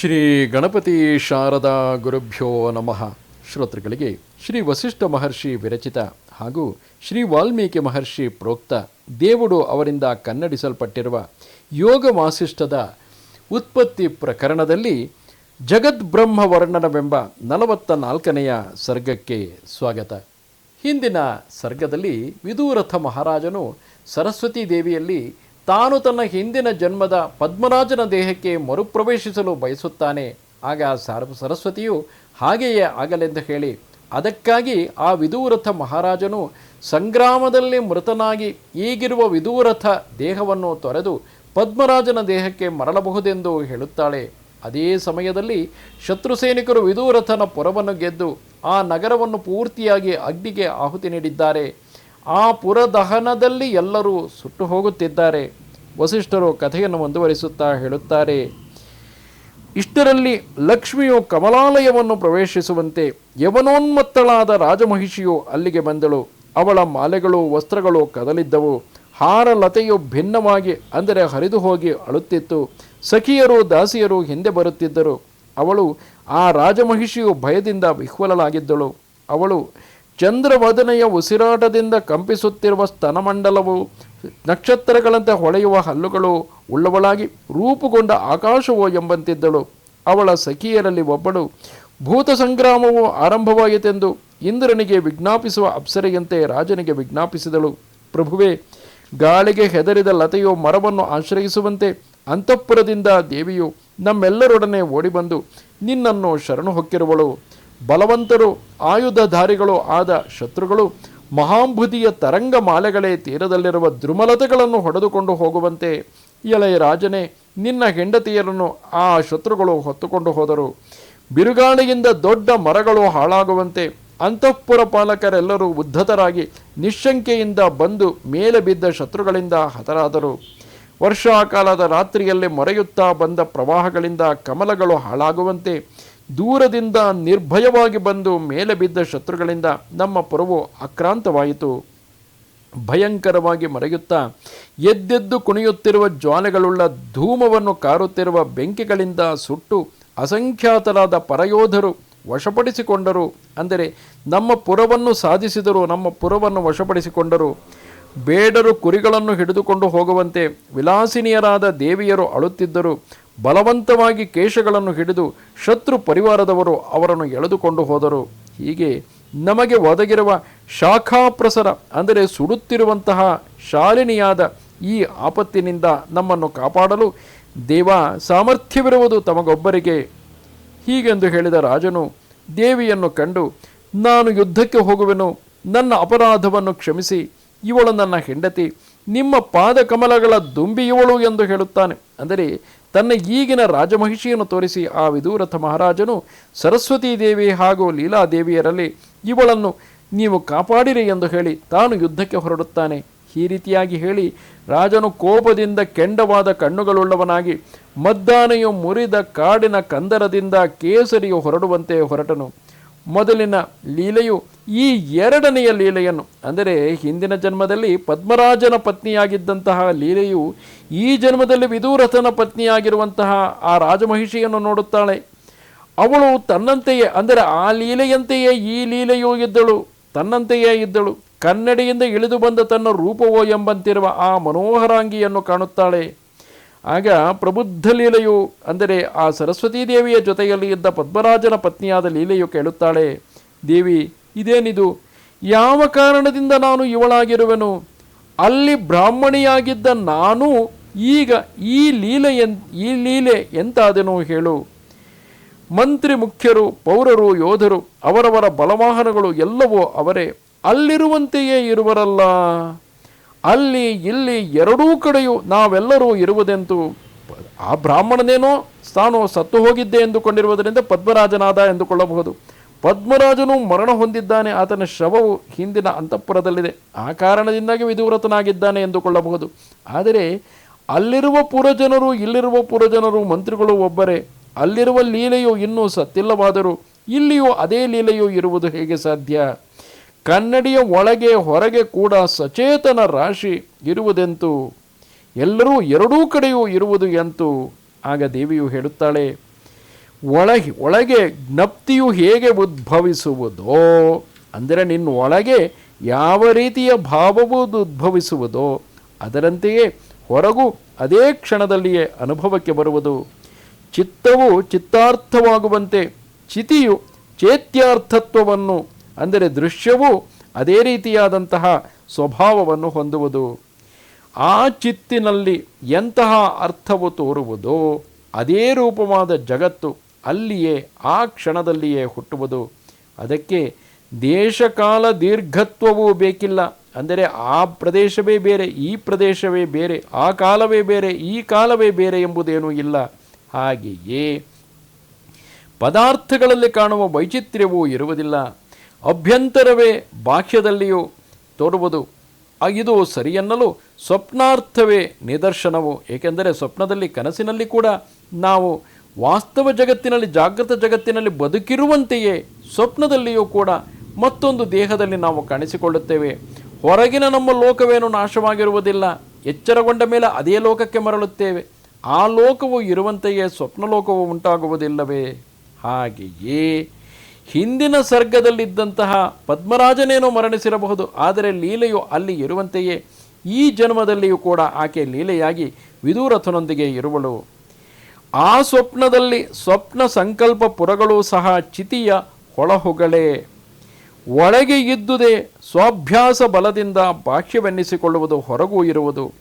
ಶ್ರೀ ಗಣಪತಿ ಶಾರದಾ ಗುರುಭ್ಯೋ ನಮಃ. ಶ್ರೋತೃಗಳಿಗೆ ಶ್ರೀ ವಸಿಷ್ಠ ಮಹರ್ಷಿ ವಿರಚಿತ ಹಾಗೂ ಶ್ರೀ ವಾಲ್ಮೀಕಿ ಮಹರ್ಷಿ ಪ್ರೋಕ್ತ ದೇವುಡು ಅವರಿಂದ ಕನ್ನಡಿಸಲ್ಪಟ್ಟಿರುವ ಯೋಗ ವಾಸಿಷ್ಠದ ಉತ್ಪತ್ತಿ ಪ್ರಕರಣದಲ್ಲಿ ಜಗದ್ಬ್ರಹ್ಮ ವರ್ಣನವೆಂಬ ನಲವತ್ತ ನಾಲ್ಕನೆಯ ಸರ್ಗಕ್ಕೆ ಸ್ವಾಗತ. ಹಿಂದಿನ ಸರ್ಗದಲ್ಲಿ ವಿದೂರಥ ಮಹಾರಾಜನು ಸರಸ್ವತೀ ದೇವಿಯಲ್ಲಿ ತಾನು ತನ್ನ ಹಿಂದಿನ ಜನ್ಮದ ಪದ್ಮರಾಜನ ದೇಹಕ್ಕೆ ಮರುಪ್ರವೇಶಿಸಲು ಬಯಸುತ್ತಾನೆ. ಆಗ ಸಾರ ಸರಸ್ವತಿಯು ಹಾಗೆಯೇ ಆಗಲೆಂದು ಹೇಳಿ, ಅದಕ್ಕಾಗಿ ಆ ವಿದೂರಥ ಮಹಾರಾಜನು ಸಂಗ್ರಾಮದಲ್ಲಿ ಮೃತನಾಗಿ ಈಗಿರುವ ವಿದೂರಥ ದೇಹವನ್ನು ತೊರೆದು ಪದ್ಮರಾಜನ ದೇಹಕ್ಕೆ ಮರಳಬಹುದೆಂದು ಹೇಳುತ್ತಾಳೆ. ಅದೇ ಸಮಯದಲ್ಲಿ ಶತ್ರು ಸೈನಿಕರು ವಿದೂರಥನ ಪುರವನ್ನು ಗೆದ್ದು ಆ ನಗರವನ್ನು ಪೂರ್ತಿಯಾಗಿ ಅಗ್ನಿಗೆ ಆಹುತಿ ನೀಡಿದ್ದಾರೆ. ಆ ಪುರದಹನದಲ್ಲಿ ಎಲ್ಲರೂ ಸುಟ್ಟು ಹೋಗುತ್ತಿದ್ದಾರೆ. ವಸಿಷ್ಠರು ಕಥೆಯನ್ನು ಮುಂದುವರಿಸುತ್ತಾ ಹೇಳುತ್ತಾರೆ. ಇಷ್ಟರಲ್ಲಿ ಲಕ್ಷ್ಮಿಯು ಕಮಲಾಲಯವನ್ನು ಪ್ರವೇಶಿಸುವಂತೆ ಯವನೋನ್ಮತ್ತಳಾದ ರಾಜಮಹಿಷಿಯು ಅಲ್ಲಿಗೆ ಬಂದಳು. ಅವಳ ಮಾಲೆಗಳು ವಸ್ತ್ರಗಳು ಕದಲಿದ್ದವು. ಹಾರಲತೆಯು ಭಿನ್ನವಾಗಿ ಅಂದರೆ ಹರಿದು ಹೋಗಿ ಅಳುತ್ತಿತ್ತು. ಸಖಿಯರು ದಾಸಿಯರು ಹಿಂದೆ ಬರುತ್ತಿದ್ದರು. ಅವಳು ಆ ರಾಜಮಹಿಷಿಯು ಭಯದಿಂದ ವಿಹ್ವಲಾಗಿದ್ದಳು ಅವಳು ಚಂದ್ರವದನೆಯ ಉಸಿರಾಟದಿಂದ ಕಂಪಿಸುತ್ತಿರುವ ಸ್ತನಮಂಡಲವು ನಕ್ಷತ್ರಗಳಂತೆ ಹೊಳೆಯುವ ಹಲ್ಲುಗಳು ಉಳ್ಳವಳಾಗಿ ರೂಪುಗೊಂಡ ಆಕಾಶವೋ ಎಂಬಂತಿದ್ದಳು. ಅವಳ ಸಖಿಯರಲ್ಲಿ ಒಬ್ಬಳು ಭೂತ ಸಂಗ್ರಾಮವು ಆರಂಭವಾಯಿತೆಂದು ಇಂದ್ರನಿಗೆ ವಿಜ್ಞಾಪಿಸುವ ಅಪ್ಸರೆಯಂತೆ ರಾಜನಿಗೆ ವಿಜ್ಞಾಪಿಸಿದಳು. ಪ್ರಭುವೇ, ಗಾಳಿಗೆ ಹೆದರಿದ ಲತೆಯು ಮರವನ್ನು ಆಶ್ರಯಿಸುವಂತೆ ಅಂತಃಪುರದಿಂದ ದೇವಿಯು ನಮ್ಮೆಲ್ಲರೊಡನೆ ಓಡಿಬಂದು ನಿನ್ನನ್ನು ಶರಣು ಹೊಕ್ಕಿರುವಳು. ಬಲವಂತರು, ಆಯುಧಧಾರಿಗಳು ಆದ ಶತ್ರುಗಳು ಮಹಾಂಬುದಿಯ ತರಂಗ ಮಾಲೆಗಳೇ ತೀರದಲ್ಲಿರುವ ದ್ರುಮಲತೆಗಳನ್ನು ಹೊಡೆದುಕೊಂಡು ಹೋಗುವಂತೆ ಎಳೆಯ ರಾಜನೇ ನಿನ್ನ ಹೆಂಡತಿಯರನ್ನು ಆ ಶತ್ರುಗಳು ಹೊತ್ತುಕೊಂಡು ಹೋದರು. ಬಿರುಗಾಳಿಯಿಂದ ದೊಡ್ಡ ಮರಗಳು ಹಾಳಾಗುವಂತೆ ಅಂತಃಪುರ ಪಾಲಕರೆಲ್ಲರೂ ಉದ್ಧತರಾಗಿ ನಿಶಂಕೆಯಿಂದ ಬಂದು ಮೇಲೆ ಬಿದ್ದ ಶತ್ರುಗಳಿಂದ ಹತರಾದರು. ವರ್ಷಾಕಾಲದ ರಾತ್ರಿಯಲ್ಲಿ ಮೊರೆಯುತ್ತಾ ಬಂದ ಪ್ರವಾಹಗಳಿಂದ ಕಮಲಗಳು ಹಾಳಾಗುವಂತೆ ದೂರದಿಂದ ನಿರ್ಭಯವಾಗಿ ಬಂದು ಮೇಲೆ ಬಿದ್ದ ಶತ್ರುಗಳಿಂದ ನಮ್ಮ ಪುರವು ಆಕ್ರಾಂತವಾಯಿತು. ಭಯಂಕರವಾಗಿ ಮರೆಯುತ್ತಾ ಎದ್ದೆದ್ದು ಕುಣಿಯುತ್ತಿರುವ ಜ್ವಾಲೆಗಳುಳ್ಳ ಧೂಮವನ್ನು ಕಾರುತ್ತಿರುವ ಬೆಂಕಿಗಳಿಂದ ಸುಟ್ಟು ಅಸಂಖ್ಯಾತರಾದ ಪರಯೋಧರು ವಶಪಡಿಸಿಕೊಂಡರು. ಅಂದರೆ ನಮ್ಮ ಪುರವನ್ನು ಸಾಧಿಸಿದರು ನಮ್ಮ ಪುರವನ್ನು ವಶಪಡಿಸಿಕೊಂಡರು. ಬೇಡರು ಕುರಿಗಳನ್ನು ಹಿಡಿದುಕೊಂಡು ಹೋಗುವಂತೆ ವಿಲಾಸಿನಿಯರಾದ ದೇವಿಯರು ಅಳುತ್ತಿದ್ದರು. ಬಲವಂತವಾಗಿ ಕೇಶಗಳನ್ನು ಹಿಡಿದು ಶತ್ರು ಪರಿವಾರದವರು ಅವರನ್ನು ಎಳೆದುಕೊಂಡು ಹೋದರು. ಹೀಗೆ ನಮಗೆ ಒದಗಿರುವ ಶಾಖಾಪ್ರಸರ, ಅಂದರೆ ಸುಡುತ್ತಿರುವಂತಹ ಶಾಲಿನಿಯಾದ ಈ ಆಪತ್ತಿನಿಂದ ನಮ್ಮನ್ನು ಕಾಪಾಡಲು ದೇವ ಸಾಮರ್ಥ್ಯವಿರುವುದು ತಮಗೊಬ್ಬರಿಗೆ. ಹೀಗೆಂದು ಹೇಳಿದ ರಾಜನು ದೇವಿಯನ್ನು ಕಂಡು, ನಾನು ಯುದ್ಧಕ್ಕೆ ಹೋಗುವೆನು, ನನ್ನ ಅಪರಾಧವನ್ನು ಕ್ಷಮಿಸಿ ಇವಳು ನನ್ನ ಹೆಂಡತಿ. ನಿಮ್ಮ ಪಾದಕಮಲಗಳ ದುಂಬಿಯವಳು ಎಂದು ಹೇಳುತ್ತಾನೆ. ಅಂದರೆ ತನ್ನ ಈಗಿನ ರಾಜಮಹಿಷಿಯನ್ನು ತೋರಿಸಿ ಆ ವಿದೂರಥ ಮಹಾರಾಜನು ಸರಸ್ವತೀ ದೇವಿ ಹಾಗೂ ಲೀಲಾದೇವಿಯರಲ್ಲಿ ಇವಳನ್ನು ನೀವು ಕಾಪಾಡಿರಿ ಎಂದು ಹೇಳಿ ತಾನು ಯುದ್ಧಕ್ಕೆ ಹೊರಡುತ್ತಾನೆ. ಈ ರೀತಿಯಾಗಿ ಹೇಳಿ ರಾಜನು ಕೋಪದಿಂದ ಕೆಂಡವಾದ ಕಣ್ಣುಗಳುಳ್ಳವನಾಗಿ ಮದ್ದಾನೆಯು ಮುರಿದ ಕಾಡಿನ ಕಂದರದಿಂದ ಕೇಸರಿಯು ಹೊರಡುವಂತೆ ಹೊರಟನು. ಮೊದಲಿನ ಲೀಲೆಯು ಈ ಎರಡನೆಯ ಲೀಲೆಯನ್ನು, ಅಂದರೆ ಹಿಂದಿನ ಜನ್ಮದಲ್ಲಿ ಪದ್ಮರಾಜನ ಪತ್ನಿಯಾಗಿದ್ದಂತಹ ಲೀಲೆಯು ಈ ಜನ್ಮದಲ್ಲಿ ವಿದೂರಥನ ಪತ್ನಿಯಾಗಿರುವಂತಹ ಆ ರಾಜಮಹಿಷಿಯನ್ನು ನೋಡುತ್ತಾಳೆ. ಅವಳು ತನ್ನಂತೆಯೇ, ಅಂದರೆ ಆ ಲೀಲೆಯಂತೆಯೇ ಈ ಲೀಲೆಯೂ ಇದ್ದಳು, ತನ್ನಂತೆಯೇ ಇದ್ದಳು. ಕನ್ನಡಿಯಿಂದ ಇಳಿದು ಬಂದ ತನ್ನ ರೂಪವೋ ಎಂಬಂತಿರುವ ಆ ಮನೋಹರಾಂಗಿಯನ್ನು ಕಾಣುತ್ತಾಳೆ. ಆಗ ಪ್ರಬುದ್ಧ ಲೀಲೆಯು, ಅಂದರೆ ಆ ಸರಸ್ವತೀ ದೇವಿಯ ಜೊತೆಯಲ್ಲಿ ಇದ್ದ ಪದ್ಮರಾಜನ ಪತ್ನಿಯಾದ ಲೀಲೆಯು ಕೇಳುತ್ತಾಳೆ, ದೇವಿ ಇದೇನಿದು? ಯಾವ ಕಾರಣದಿಂದ ನಾನು ಇವಳಾಗಿರುವೆನು? ಅಲ್ಲಿ ಬ್ರಾಹ್ಮಣಿಯಾಗಿದ್ದ ನಾನು ಈಗ ಈ ಲೀಲೆ ಎನ್, ಈ ಲೀಲೆ ಎಂತಾದೆನೋ ಹೇಳು. ಮಂತ್ರಿ ಮುಖ್ಯರು, ಪೌರರು, ಯೋಧರು, ಅವರವರ ಬಲವಾಹನಗಳು ಎಲ್ಲವೂ ಅವರೇ. ಅಲ್ಲಿರುವಂತೆಯೇ ಇರುವರಲ್ಲ. ಅಲ್ಲಿ, ಇಲ್ಲಿ ಎರಡೂ ಕಡೆಯೂ ನಾವೆಲ್ಲರೂ ಇರುವುದೆಂತೂ? ಆ ಬ್ರಾಹ್ಮಣನೇನೋ, ತಾನು ಸತ್ತು ಹೋಗಿದ್ದೆ ಎಂದುಕೊಂಡಿರುವುದರಿಂದ ಪದ್ಮರಾಜನಾದ ಎಂದುಕೊಳ್ಳಬಹುದು. ಪದ್ಮರಾಜನು ಮರಣ ಹೊಂದಿದ್ದಾನೆ. ಆತನ ಶವವು ಹಿಂದಿನ ಅಂತಃಪುರದಲ್ಲಿದೆ. ಆ ಕಾರಣದಿಂದಾಗಿ ವಿಧಿವ್ರತನಾಗಿದ್ದಾನೆ ಎಂದುಕೊಳ್ಳಬಹುದು. ಆದರೆ ಅಲ್ಲಿರುವ ಪುರಜನರು, ಇಲ್ಲಿರುವ ಪುರಜನರು, ಮಂತ್ರಿಗಳು ಒಬ್ಬರೇ. ಅಲ್ಲಿರುವ ಲೀಲೆಯು ಇನ್ನೂ ಸತ್ತಿಲ್ಲವಾದರೂ ಇಲ್ಲಿಯೂ ಅದೇ ಲೀಲೆಯು ಇರುವುದು ಹೇಗೆ ಸಾಧ್ಯ? ಕನ್ನಡಿಯ ಒಳಗೆ ಹೊರಗೆ ಕೂಡ ಸಚೇತನ ರಾಶಿ ಇರುವುದೆಂತೂ? ಎಲ್ಲರೂ ಎರಡೂ ಕಡೆಯೂ ಇರುವುದು ಎಂತೂ? ಆಗ ದೇವಿಯು ಹೇಳುತ್ತಾಳೆ ಒಳಗೆ ಒಳಗೆ ಜ್ಞಪ್ತಿಯು ಹೇಗೆ ಉದ್ಭವಿಸುವುದೋ, ಅಂದರೆ ನಿನ್ನ ಒಳಗೆ ಯಾವ ರೀತಿಯ ಭಾವವು ಉದ್ಭವಿಸುವುದೋ, ಅದರಂತೆಯೇ ಹೊರಗೂ ಅದೇ ಕ್ಷಣದಲ್ಲಿಯೇ ಅನುಭವಕ್ಕೆ ಬರುವುದು. ಚಿತ್ತವು ಚಿತ್ತಾರ್ಥವಾಗುವಂತೆ, ಚಿತಿಯು ಚೇತ್ಯಾರ್ಥತ್ವವನ್ನು, ಅಂದರೆ ದೃಶ್ಯವು ಅದೇ ರೀತಿಯಾದಂತಹ ಸ್ವಭಾವವನ್ನು ಹೊಂದುವುದು. ಆ ಚಿತ್ತಿನಲ್ಲಿ ಎಂತಹ ಅರ್ಥವು ತೋರುವುದೋ, ಅದೇ ರೂಪವಾದ ಜಗತ್ತು ಅಲ್ಲಿಯೇ, ಆ ಕ್ಷಣದಲ್ಲಿಯೇ ಹುಟ್ಟುವುದು. ಅದಕ್ಕೆ ದೇಶಕಾಲ ದೀರ್ಘತ್ವವೂ ಬೇಕಿಲ್ಲ. ಅಂದರೆ ಆ ಪ್ರದೇಶವೇ ಬೇರೆ, ಈ ಪ್ರದೇಶವೇ ಬೇರೆ, ಆ ಕಾಲವೇ ಬೇರೆ, ಈ ಕಾಲವೇ ಬೇರೆ ಎಂಬುದೇನೂ ಇಲ್ಲ. ಹಾಗೆಯೇ ಪದಾರ್ಥಗಳಲ್ಲಿ ಕಾಣುವ ವೈಚಿತ್ರ್ಯವೂ ಇರುವುದಿಲ್ಲ. ಅಭ್ಯಂತರವೇ ಬಾಹ್ಯದಲ್ಲಿಯೂ ತೋರುವುದು. ಇದು ಸರಿಯನ್ನಲು ಸ್ವಪ್ನಾರ್ಥವೇ ನಿದರ್ಶನವು. ಏಕೆಂದರೆ ಸ್ವಪ್ನದಲ್ಲಿ, ಕನಸಿನಲ್ಲಿ ಕೂಡ ನಾವು ವಾಸ್ತವ ಜಗತ್ತಿನಲ್ಲಿ, ಜಾಗೃತ ಜಗತ್ತಿನಲ್ಲಿ ಬದುಕಿರುವಂತೆಯೇ ಸ್ವಪ್ನದಲ್ಲಿಯೂ ಕೂಡ ಮತ್ತೊಂದು ದೇಹದಲ್ಲಿ ನಾವು ಕಾಣಿಸಿಕೊಳ್ಳುತ್ತೇವೆ. ಹೊರಗಿನ ನಮ್ಮ ಲೋಕವೇನು ನಾಶವಾಗಿರುವುದಿಲ್ಲ. ಎಚ್ಚರಗೊಂಡ ಮೇಲೆ ಅದೇ ಲೋಕಕ್ಕೆ ಮರಳುತ್ತೇವೆ. ಆ ಲೋಕವು ಇರುವಂತೆಯೇ ಸ್ವಪ್ನ ಲೋಕವು ಉಂಟಾಗುವುದಿಲ್ಲವೇ? ಹಾಗೆಯೇ ಹಿಂದಿನ ಸರ್ಗದಲ್ಲಿದ್ದಂತಹ ಪದ್ಮರಾಜನೇನೋ ಮರಣಿಸಿರಬಹುದು. ಆದರೆ ಲೀಲೆಯು ಅಲ್ಲಿ ಇರುವಂತೆಯೇ ಈ ಜನ್ಮದಲ್ಲಿಯೂ ಕೂಡ ಆಕೆ ಲೀಲೆಯಾಗಿ ವಿದೂರಥನೊಂದಿಗೆ ಇರುವಳು. ಆ ಸ್ವಪ್ನದಲ್ಲಿ ಸ್ವಪ್ನ ಸಂಕಲ್ಪ ಪುರಗಳು ಸಹ ಚಿತಿಯ ಹೊಳಹುಗಳೇ. ಒಳಗೆ ಇದ್ದುದೇ ಸ್ವಾಭ್ಯಾಸ ಬಲದಿಂದ ಭಾಷ್ಯವೆನ್ನಿಸಿಕೊಳ್ಳುವುದು ಹೊರಗೂ ಇರುವುದು.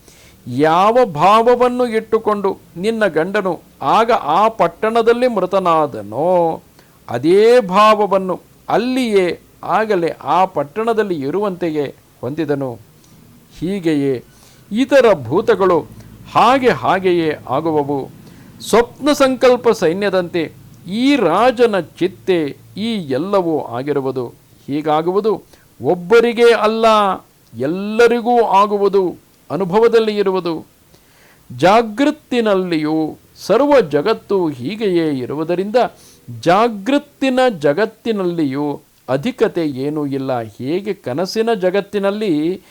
ಯಾವ ಭಾವವನ್ನು ಇಟ್ಟುಕೊಂಡು ನಿನ್ನ ಗಂಡನು ಆಗ ಆ ಪಟ್ಟಣದಲ್ಲಿ ಮೃತನಾದನೋ, ಅದೇ ಭಾವವನ್ನು ಅಲ್ಲಿಯೇ ಆಗಲೇ ಆ ಪಟ್ಟಣದಲ್ಲಿ ಇರುವಂತೆಯೇ ಹೊಂದಿದನು. ಹೀಗೆಯೇ ಇತರ ಭೂತಗಳು ಹಾಗೆ ಹಾಗೆಯೇ ಆಗುವವು. ಸ್ವಪ್ನ ಸಂಕಲ್ಪ ಸೈನ್ಯದಂತೆ ಈ ರಾಜನ ಚಿತ್ತೆ ಈ ಎಲ್ಲವೂ ಆಗಿರುವುದು. ಹೀಗಾಗುವುದು ಒಬ್ಬರಿಗೆ ಅಲ್ಲ, ಎಲ್ಲರಿಗೂ ಆಗುವುದು, ಅನುಭವದಲ್ಲಿ ಇರುವುದು. ಜಾಗೃತ್ತಿನಲ್ಲಿಯೂ ಸರ್ವ ಜಗತ್ತು ಹೀಗೆಯೇ ಇರುವುದರಿಂದ ಜಾಗೃತ್ತಿನ ಜಗತ್ತಿನಲ್ಲಿಯೂ ಅಧಿಕತೆ ಏನೂ ಇಲ್ಲ. ಹೇಗೆ ಕನಸಿನ ಜಗತ್ತಿನಲ್ಲಿ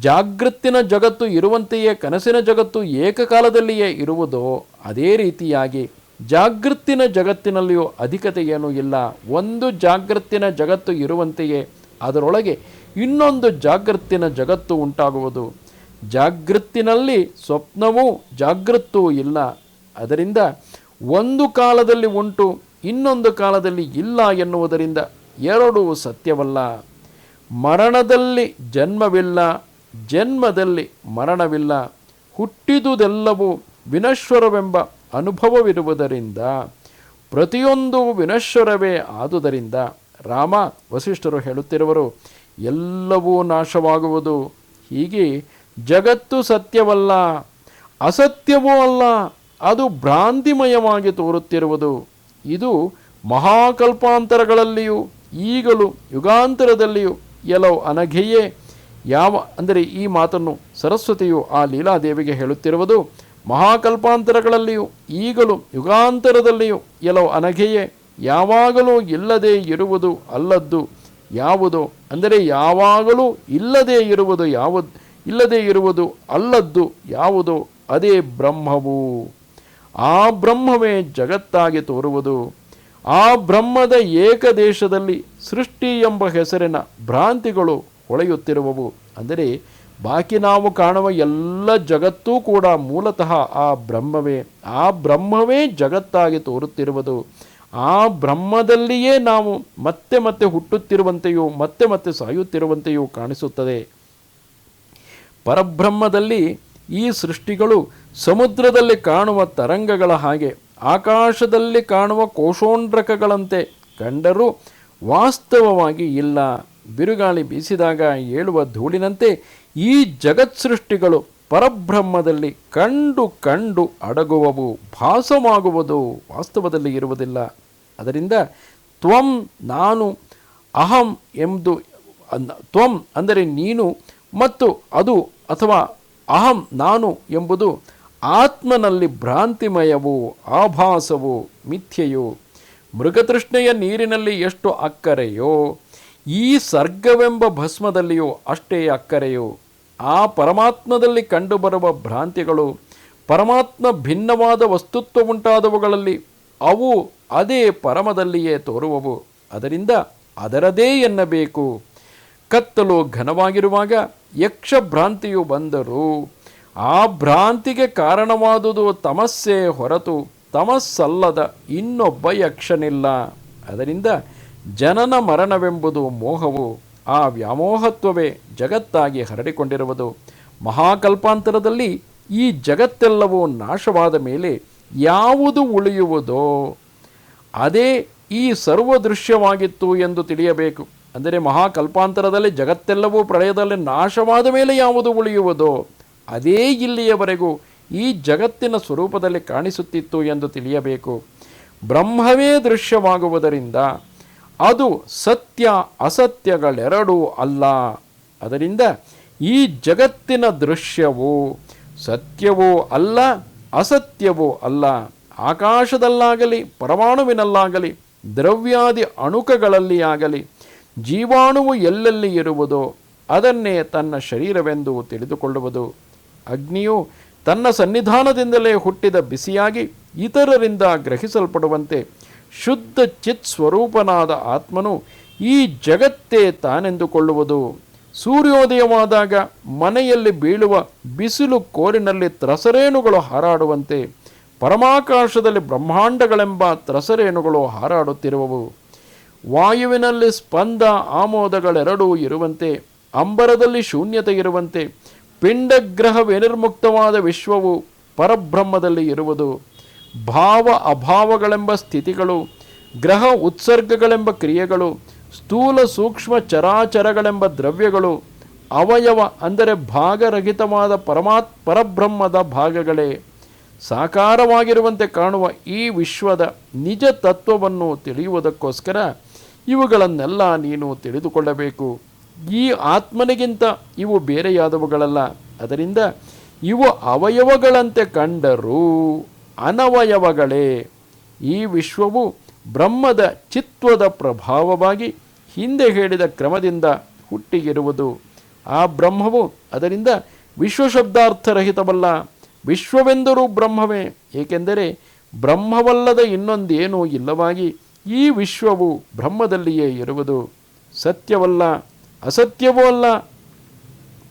ಜಾಗೃತ್ತಿನ ಜಗತ್ತು ಇರುವಂತೆಯೇ ಕನಸಿನ ಜಗತ್ತು ಏಕಕಾಲದಲ್ಲಿಯೇ ಇರುವುದೋ ಅದೇ ರೀತಿಯಾಗಿ ಜಾಗೃತ್ತಿನ ಜಗತ್ತಿನಲ್ಲಿಯೂ ಅಧಿಕತೆ ಏನೂ ಇಲ್ಲ. ಒಂದು ಜಾಗೃತ್ತಿನ ಜಗತ್ತು ಇರುವಂತೆಯೇ ಅದರೊಳಗೆ ಇನ್ನೊಂದು ಜಾಗೃತ್ತಿನ ಜಗತ್ತು ಉಂಟಾಗುವುದು. ಜಾಗೃತ್ತಿನಲ್ಲಿ ಸ್ವಪ್ನವೂ ಜಾಗೃತ್ತೂ ಇಲ್ಲ. ಅದರಿಂದ ಒಂದು ಕಾಲದಲ್ಲಿ ಉಂಟು, ಇನ್ನೊಂದು ಕಾಲದಲ್ಲಿ ಇಲ್ಲ ಎನ್ನುವುದರಿಂದ ಎರಡೂ ಸತ್ಯವಲ್ಲ. ಮರಣದಲ್ಲಿ ಜನ್ಮವಿಲ್ಲ ಜನ್ಮದಲ್ಲಿ ಮರಣವಿಲ್ಲ, ಹುಟ್ಟಿದುದೆಲ್ಲವೂ ವಿನಶ್ವರವೆಂಬ ಅನುಭವವಿರುವುದರಿಂದ, ಪ್ರತಿಯೊಂದು ವಿನಶ್ವರವೇ ಆದುದರಿಂದ ರಾಮ ವಸಿಷ್ಠರು ಹೇಳುತ್ತಿರುವರು, ಎಲ್ಲವೂ ನಾಶವಾಗುವುದು. ಹೀಗೆ ಜಗತ್ತು ಸತ್ಯವಲ್ಲ, ಅಸತ್ಯವೂ ಅಲ್ಲ, ಅದು ಭ್ರಾಂತಿಮಯವಾಗಿ ತೋರುತ್ತಿರುವುದು. ಇದು ಮಹಾಕಲ್ಪಾಂತರಗಳಲ್ಲಿಯೂ, ಈಗಲೂ, ಯುಗಾಂತರದಲ್ಲಿಯೂ, ಎಲ್ಲೋ ಅನಘೆಯೇ ಯಾವ ಅಂದರೆ ಈ ಮಾತನ್ನು ಸರಸ್ವತಿಯು ಆ ಲೀಲಾದೇವಿಗೆ ಹೇಳುತ್ತಿರುವುದು, ಮಹಾಕಲ್ಪಾಂತರಗಳಲ್ಲಿಯೂ, ಈಗಲೂ, ಯುಗಾಂತರದಲ್ಲಿಯೂ ಎಲ್ಲೋ ಅನಘೆಯೇ, ಯಾವಾಗಲೂ ಇಲ್ಲದೇ ಇರುವುದು ಅಲ್ಲದ್ದು ಯಾವುದು ಅಂದರೆ ಯಾವಾಗಲೂ ಇಲ್ಲದೇ ಇರುವುದು ಯಾವುದು ಇಲ್ಲದೇ ಇರುವುದು ಅಲ್ಲದ್ದು ಯಾವುದು ಅದೇ ಬ್ರಹ್ಮವು. ಆ ಬ್ರಹ್ಮವೇ ಜಗತ್ತಾಗಿ ತೋರುವುದು. ಆ ಬ್ರಹ್ಮದ ಏಕದೇಶದಲ್ಲಿ ಸೃಷ್ಟಿ ಎಂಬ ಹೆಸರಿನ ಭ್ರಾಂತಿಗಳು ಹೊಳೆಯುತ್ತಿರುವವು. ಅಂದರೆ ಬಾಕಿ ನಾವು ಕಾಣುವ ಎಲ್ಲ ಜಗತ್ತೂ ಕೂಡ ಮೂಲತಃ ಆ ಬ್ರಹ್ಮವೇ. ಆ ಬ್ರಹ್ಮವೇ ಜಗತ್ತಾಗಿ ತೋರುತ್ತಿರುವುದು. ಆ ಬ್ರಹ್ಮದಲ್ಲಿಯೇ ನಾವು ಮತ್ತೆ ಮತ್ತೆ ಹುಟ್ಟುತ್ತಿರುವಂತೆಯೂ, ಮತ್ತೆ ಮತ್ತೆ ಸಾಯುತ್ತಿರುವಂತೆಯೂ ಕಾಣಿಸುತ್ತದೆ. ಪರಬ್ರಹ್ಮದಲ್ಲಿ ಈ ಸೃಷ್ಟಿಗಳು ಸಮುದ್ರದಲ್ಲಿ ಕಾಣುವ ತರಂಗಗಳ ಹಾಗೆ, ಆಕಾಶದಲ್ಲಿ ಕಾಣುವ ಕೋಶೋಂಡ್ರಕಗಳಂತೆ ಕಂಡರೂ ವಾಸ್ತವವಾಗಿ ಇಲ್ಲ. ಬಿರುಗಾಳಿ ಬೀಸಿದಾಗ ಏಳುವ ಧೂಳಿನಂತೆ ಈ ಜಗತ್ ಸೃಷ್ಟಿಗಳು ಪರಬ್ರಹ್ಮದಲ್ಲಿ ಕಂಡು ಕಂಡು ಅಡಗುವವು, ಭಾಸವಾಗುವುದು ವಾಸ್ತವದಲ್ಲಿ ಇರುವುದಿಲ್ಲ. ಅದರಿಂದ ತ್ವಂ ನಾನು ಅಹಂ ಎಂದು ತ್ವಂ ಅಂದರೆ ನೀನು ಮತ್ತು ಅದು ಅಥವಾ ಅಹಂ ನಾನು ಎಂಬುದು ಆತ್ಮನಲ್ಲಿ ಭ್ರಾಂತಿಮಯವು, ಆಭಾಸವು, ಮಿಥ್ಯೆಯು. ಮೃಗತೃಷ್ಣೆಯ ನೀರಿನಲ್ಲಿ ಎಷ್ಟು ಅಕ್ಕರೆಯೋ ಈ ಸರ್ಗವೆಂಬ ಭಸ್ಮದಲ್ಲಿಯೂ ಅಷ್ಟೇ ಅಕ್ಕರೆಯು, ಆ ಪರಮಾತ್ಮದಲ್ಲಿ ಕಂಡುಬರುವ ಭ್ರಾಂತಿಗಳು, ಪರಮಾತ್ಮ ಭಿನ್ನವಾದ ವಸ್ತುತ್ವ ಉಂಟಾದವುಗಳಲ್ಲಿ ಅವು ಅದೇ ಪರಮದಲ್ಲಿಯೇ ತೋರುವವು. ಅದರಿಂದ ಅದರದೇ ಎನ್ನಬೇಕು. ಕತ್ತಲು ಘನವಾಗಿರುವಾಗ ಯಕ್ಷ ಭ್ರಾಂತಿಯು ಬಂದರೂ ಆ ಭ್ರಾಂತಿಗೆ ಕಾರಣವಾದುದು ತಮಸ್ಸೇ ಹೊರತು ತಮಸ್ಸಲ್ಲದ ಇನ್ನೊಬ್ಬ ಯಕ್ಷನಿಲ್ಲ. ಅದರಿಂದ ಜನನ ಮರಣವೆಂಬುದು ಮೋಹವು ಆ ವ್ಯಾಮೋಹತ್ವವೇ ಜಗತ್ತಾಗಿ ಹರಡಿಕೊಂಡಿರುವುದು. ಮಹಾಕಲ್ಪಾಂತರದಲ್ಲಿ ಈ ಜಗತ್ತೆಲ್ಲವೂ ನಾಶವಾದ ಮೇಲೆ ಯಾವುದು ಉಳಿಯುವುದೋ, ಅದೇ ಈ ಸರ್ವದೃಶ್ಯವಾಗಿತ್ತು ಎಂದು ತಿಳಿಯಬೇಕು. ಅಂದರೆ ಮಹಾಕಲ್ಪಾಂತರದಲ್ಲಿ ಜಗತ್ತೆಲ್ಲವೂ ಪ್ರಳಯದಲ್ಲಿ ನಾಶವಾದ ಮೇಲೆ ಯಾವುದು ಉಳಿಯುವುದೋ, ಅದೇ ಇಲ್ಲಿಯವರೆಗೂ ಈ ಜಗತ್ತಿನ ಸ್ವರೂಪದಲ್ಲಿ ಕಾಣಿಸುತ್ತಿತ್ತು ಎಂದು ತಿಳಿಯಬೇಕು. ಬ್ರಹ್ಮವೇ ದೃಶ್ಯವಾಗುವುದರಿಂದ ಅದು ಸತ್ಯ ಅಸತ್ಯಗಳೆರಡೂ ಅಲ್ಲ. ಅದರಿಂದ ಈ ಜಗತ್ತಿನ ದೃಶ್ಯವು ಸತ್ಯವೂ ಅಲ್ಲ, ಅಸತ್ಯವೂ ಅಲ್ಲ. ಆಕಾಶದಲ್ಲಾಗಲಿ, ಪರಮಾಣುವಿನಲ್ಲಾಗಲಿ, ದ್ರವ್ಯಾದಿ ಅಣುಕಗಳಲ್ಲಿ ಆಗಲಿ, ಜೀವಾಣುವು ಎಲ್ಲೆಲ್ಲಿ ಇರುವುದೋ ಅದನ್ನೇ ತನ್ನ ಶರೀರವೆಂದು ತಿಳಿದುಕೊಳ್ಳುವುದು. ಅಗ್ನಿಯು ತನ್ನ ಸನ್ನಿಧಾನದಿಂದಲೇ ಹುಟ್ಟಿದ ಬಿಸಿಯಾಗಿ ಇತರರಿಂದ ಗ್ರಹಿಸಲ್ಪಡುವಂತೆ ಶುದ್ಧ ಚಿತ್ ಸ್ವರೂಪನಾದ ಆತ್ಮನು ಈ ಜಗತ್ತೇ ತಾನೆಂದುಕೊಳ್ಳುವುದು. ಸೂರ್ಯೋದಯವಾದಾಗ ಮನೆಯಲ್ಲಿ ಬೀಳುವ ಬಿಸಿಲು ಕೋರಿನಲ್ಲಿ ತ್ರಸರೇಣುಗಳು ಹಾರಾಡುವಂತೆ ಪರಮಾಕಾಶದಲ್ಲಿ ಬ್ರಹ್ಮಾಂಡಗಳೆಂಬ ತ್ರಸರೇಣುಗಳು ಹಾರಾಡುತ್ತಿರುವವು. ವಾಯುವಿನಲ್ಲಿ ಸ್ಪಂದ ಆಮೋದಗಳೆರಡೂ ಇರುವಂತೆ, ಅಂಬರದಲ್ಲಿ ಶೂನ್ಯತೆ ಇರುವಂತೆ ಪಿಂಡಗ್ರಹ ವಿನಿರ್ಮುಕ್ತವಾದ ವಿಶ್ವವು ಪರಬ್ರಹ್ಮದಲ್ಲಿ ಇರುವುದು. ಭಾವ ಅಭಾವಗಳೆಂಬ ಸ್ಥಿತಿಗಳು, ಗ್ರಹ ಉತ್ಸರ್ಗಗಳೆಂಬ ಕ್ರಿಯೆಗಳು, ಸ್ಥೂಲ ಸೂಕ್ಷ್ಮ ಚರಾಚರಗಳೆಂಬ ದ್ರವ್ಯಗಳು, ಅವಯವ ಅಂದರೆ ಭಾಗರಹಿತವಾದ ಪರಮಾತ್ ಪರಬ್ರಹ್ಮದ ಭಾಗಗಳೇ. ಸಾಕಾರವಾಗಿರುವಂತೆ ಕಾಣುವ ಈ ವಿಶ್ವದ ನಿಜ ತತ್ವವನ್ನು ತಿಳಿಯುವುದಕ್ಕೋಸ್ಕರ ಇವುಗಳನ್ನೆಲ್ಲ ನೀನು ತಿಳಿದುಕೊಳ್ಳಬೇಕು. ಈ ಆತ್ಮನಿಗಿಂತ ಇವು ಬೇರೆಯಾದವುಗಳಲ್ಲ. ಅದರಿಂದ ಇವು ಅವಯವಗಳಂತೆ ಕಂಡರೂ ಅನವಯವಗಳೇ. ಈ ವಿಶ್ವವು ಬ್ರಹ್ಮದ ಚಿತ್ವದ ಪ್ರಭಾವವಾಗಿ ಹಿಂದೆ ಹೇಳಿದ ಕ್ರಮದಿಂದ ಹುಟ್ಟಿಗಿರುವುದು. ಆ ಬ್ರಹ್ಮವು ಅದರಿಂದ ವಿಶ್ವಶಬ್ದಾರ್ಥರಹಿತವಲ್ಲ. ವಿಶ್ವವೆಂದರೂ ಬ್ರಹ್ಮವೇ. ಏಕೆಂದರೆ ಬ್ರಹ್ಮವಲ್ಲದ ಇನ್ನೊಂದೇನೂ ಇಲ್ಲವಾಗಿ ಈ ವಿಶ್ವವು ಬ್ರಹ್ಮದಲ್ಲಿಯೇ ಇರುವುದು. ಸತ್ಯವಲ್ಲ, ಅಸತ್ಯವೂ ಅಲ್ಲ.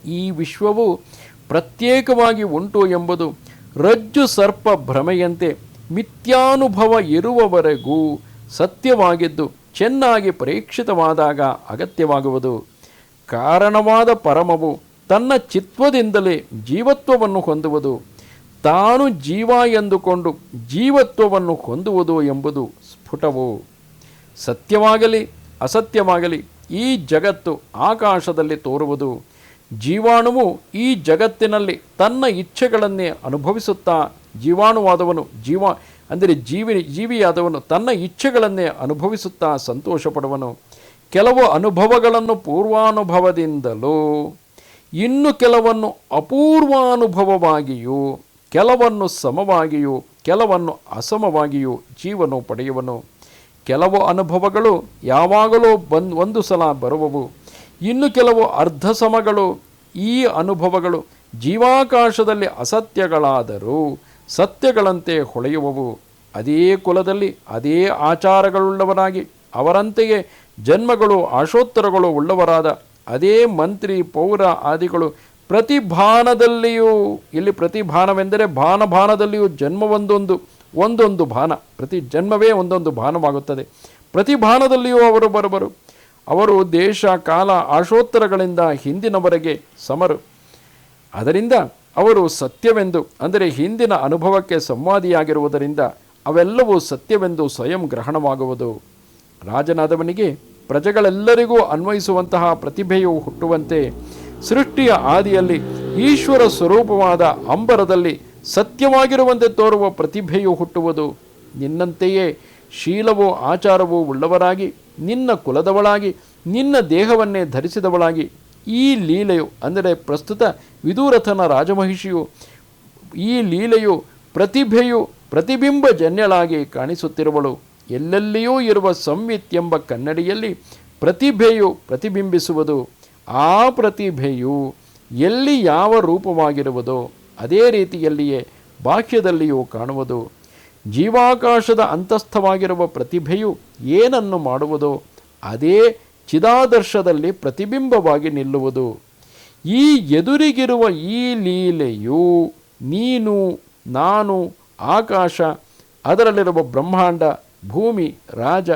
ಈ ವಿಶ್ವವು ಪ್ರತ್ಯೇಕವಾಗಿ ಉಂಟು ಎಂಬುದು ರಜ್ಜು ಸರ್ಪ ಭ್ರಮೆಯಂತೆ ಮಿಥ್ಯಾನುಭವ ಇರುವವರೆಗೂ ಸತ್ಯವಾಗಿದ್ದು ಚೆನ್ನಾಗಿ ಪರೀಕ್ಷಿತವಾದಾಗ ಅಗತ್ಯವಾಗುವುದು. ಕಾರಣವಾದ ಪರಮವು ತನ್ನ ಚಿತ್ವದಿಂದಲೇ ಜೀವತ್ವವನ್ನು ಹೊಂದುವುದು. ತಾನು ಜೀವ ಎಂದುಕೊಂಡು ಜೀವತ್ವವನ್ನು ಹೊಂದುವುದು ಎಂಬುದು ಸ್ಫುಟವು. ಸತ್ಯವಾಗಲಿ ಅಸತ್ಯವಾಗಲಿ ಈ ಜಗತ್ತು ಆಕಾಶದಲ್ಲಿ ತೋರುವುದು. ಜೀವಾಣುವು ಈ ಜಗತ್ತಿನಲ್ಲಿ ತನ್ನ ಇಚ್ಛೆಗಳನ್ನೇ ಅನುಭವಿಸುತ್ತಾ ಜೀವಾಣುವಾದವನು ಜೀವ, ಅಂದರೆ ಜೀವಿ ಜೀವಿಯಾದವನು ತನ್ನ ಇಚ್ಛೆಗಳನ್ನೇ ಅನುಭವಿಸುತ್ತಾ ಸಂತೋಷಪಡುವನು. ಕೆಲವು ಅನುಭವಗಳನ್ನು ಪೂರ್ವಾನುಭವದಿಂದಲೂ, ಇನ್ನು ಕೆಲವನ್ನು ಅಪೂರ್ವಾನುಭವವಾಗಿಯೂ, ಕೆಲವನ್ನು ಸಮವಾಗಿಯೂ, ಕೆಲವನ್ನು ಅಸಮವಾಗಿಯೂ ಜೀವನು ಪಡೆಯುವನು. ಕೆಲವು ಅನುಭವಗಳು ಯಾವಾಗಲೂ ಬಂದ್, ಒಂದು ಸಲ ಬರುವವು. ಇನ್ನು ಕೆಲವು ಅರ್ಧ ಸಮಗಳು, ಈ ಅನುಭವಗಳು ಜೀವಾಕಾಶದಲ್ಲಿ ಅಸತ್ಯಗಳಾದರೂ ಸತ್ಯಗಳಂತೆ ಹೊಳೆಯುವವು. ಅದೇ ಕುಲದಲ್ಲಿ ಅದೇ ಆಚಾರಗಳುಳ್ಳವರಾಗಿ ಅವರಂತೆಯೇ ಜನ್ಮಗಳು, ಆಶೋತ್ತರಗಳು ಉಳ್ಳವರಾದ ಅದೇ ಮಂತ್ರಿ, ಪೌರ ಆದಿಗಳು ಪ್ರತಿಭಾನದಲ್ಲಿಯೂ, ಇಲ್ಲಿ ಪ್ರತಿಭಾನವೆಂದರೆ ಭಾನಭಾನದಲ್ಲಿಯೂ ಜನ್ಮ ಜನ್ಮವೊಂದೊಂದು, ಒಂದೊಂದು ಭಾನ, ಪ್ರತಿ ಜನ್ಮವೇ ಒಂದೊಂದು ಭಾನವಾಗುತ್ತದೆ. ಪ್ರತಿಭಾನದಲ್ಲಿಯೂ ಅವರು ಬರುವರು. ಅವರು ದೇಶ, ಕಾಲ, ಆಶೋತ್ತರಗಳಿಂದ ಹಿಂದಿನವರೆಗೆ ಸಮರು. ಅದರಿಂದ ಅವರು ಸತ್ಯವೆಂದು, ಅಂದರೆ ಹಿಂದಿನ ಅನುಭವಕ್ಕೆ ಸಂವಾದಿಯಾಗಿರುವುದರಿಂದ ಅವೆಲ್ಲವೂ ಸತ್ಯವೆಂದು ಸ್ವಯಂ ಗ್ರಹಣವಾಗುವುದು. ರಾಜನಾದವನಿಗೆ ಪ್ರಜೆಗಳೆಲ್ಲರಿಗೂ ಅನ್ವಯಿಸುವಂತಹ ಪ್ರತಿಭೆಯು ಹುಟ್ಟುವಂತೆ ಸೃಷ್ಟಿಯ ಆದಿಯಲ್ಲಿ ಈಶ್ವರ ಸ್ವರೂಪವಾದ ಅಂಬರದಲ್ಲಿ ಸತ್ಯವಾಗಿರುವಂತೆ ತೋರುವ ಪ್ರತಿಭೆಯು ಹುಟ್ಟುವುದು. ನಿನ್ನಂತೆಯೇ ಶೀಲವೂ ಆಚಾರವೋ ಉಳ್ಳವರಾಗಿ, ನಿನ್ನ ಕುಲದವಳಾಗಿ, ನಿನ್ನ ದೇಹವನ್ನೇ ಧರಿಸಿದವಳಾಗಿ, ಈ ಲೀಲೆಯು, ಅಂದರೆ ಪ್ರಸ್ತುತ ವಿದೂರಥನ ರಾಜಮಹಿಷಿಯು, ಈ ಲೀಲೆಯು ಪ್ರತಿಭೆಯು ಪ್ರತಿಬಿಂಬ ಜನ್ಯಳಾಗಿ ಕಾಣಿಸುತ್ತಿರುವಳು. ಎಲ್ಲೆಲ್ಲಿಯೂ ಇರುವ ಸಂವಿತ್ ಎಂಬ ಕನ್ನಡಿಯಲ್ಲಿ ಪ್ರತಿಭೆಯು ಪ್ರತಿಬಿಂಬಿಸುವುದು. ಆ ಪ್ರತಿಭೆಯು ಎಲ್ಲಿ ಯಾವ ರೂಪವಾಗಿರುವುದೋ, ಅದೇ ರೀತಿಯಲ್ಲಿಯೇ ಬಾಹ್ಯದಲ್ಲಿಯೂ ಕಾಣುವುದು. ಜೀವಾಕಾಶದ ಅಂತಸ್ಥವಾಗಿರುವ ಪ್ರತಿಭೆಯು ಏನನ್ನು ಮಾಡುವುದೋ ಅದೇ ಚಿದಾದರ್ಶದಲ್ಲಿ ಪ್ರತಿಬಿಂಬವಾಗಿ ನಿಲ್ಲುವುದು. ಈ ಎದುರಿಗಿರುವ ಈ ಲೀಲೆಯು ನೀನು, ನಾನು, ಆಕಾಶ, ಅದರಲ್ಲಿರುವ ಬ್ರಹ್ಮಾಂಡ, ಭೂಮಿ, ರಾಜ,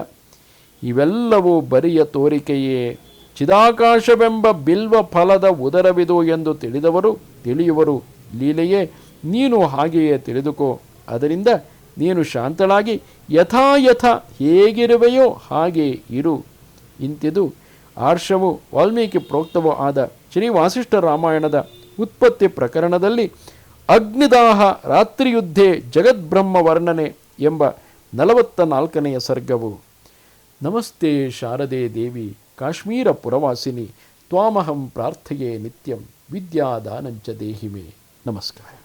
ಇವೆಲ್ಲವೂ ಬರಿಯ ತೋರಿಕೆಯೇ. ಚಿದಾಕಾಶವೆಂಬ ಬಿಲ್ವ ಫಲದ ಉದರವಿದು ಎಂದು ತಿಳಿದವರು ತಿಳಿಯುವರು. ಲೀಲೆಯೇ, ನೀನು ಹಾಗೆಯೇ ತಿಳಿದುಕೋ. ಅದರಿಂದ ನೀನು ಶಾಂತಳಾಗಿ ಯಥಾಯಥ ಹೇಗಿರುವೆಯೋ ಹಾಗೆ ಇರು. ಇಂತಿದು ಆರ್ಷವು ವಾಲ್ಮೀಕಿ ಪ್ರೋಕ್ತವೂ ಆದ ಶ್ರೀ ವಾಸಿಷ್ಠ ರಾಮಾಯಣದ ಉತ್ಪತ್ತಿ ಪ್ರಕರಣದಲ್ಲಿ ಅಗ್ನಿದಾಹ ರಾತ್ರಿಯುದ್ಧೆ ಜಗದ್ಬ್ರಹ್ಮ ವರ್ಣನೆ ಎಂಬ ನಲವತ್ತ ನಾಲ್ಕನೆಯ ಸರ್ಗವು. ನಮಸ್ತೆ ಶಾರದೆ ದೇವಿ, ಕಾಶ್ಮೀರ ಪುರವಾಸಿನಿ, ತ್ವಾಮಹಂ ಪ್ರಾರ್ಥೆಯೇ ನಿತ್ಯಂ, ವಿದ್ಯಾದಾನಂಚ ದೇಹಿಮೆ. ನಮಸ್ಕಾರ.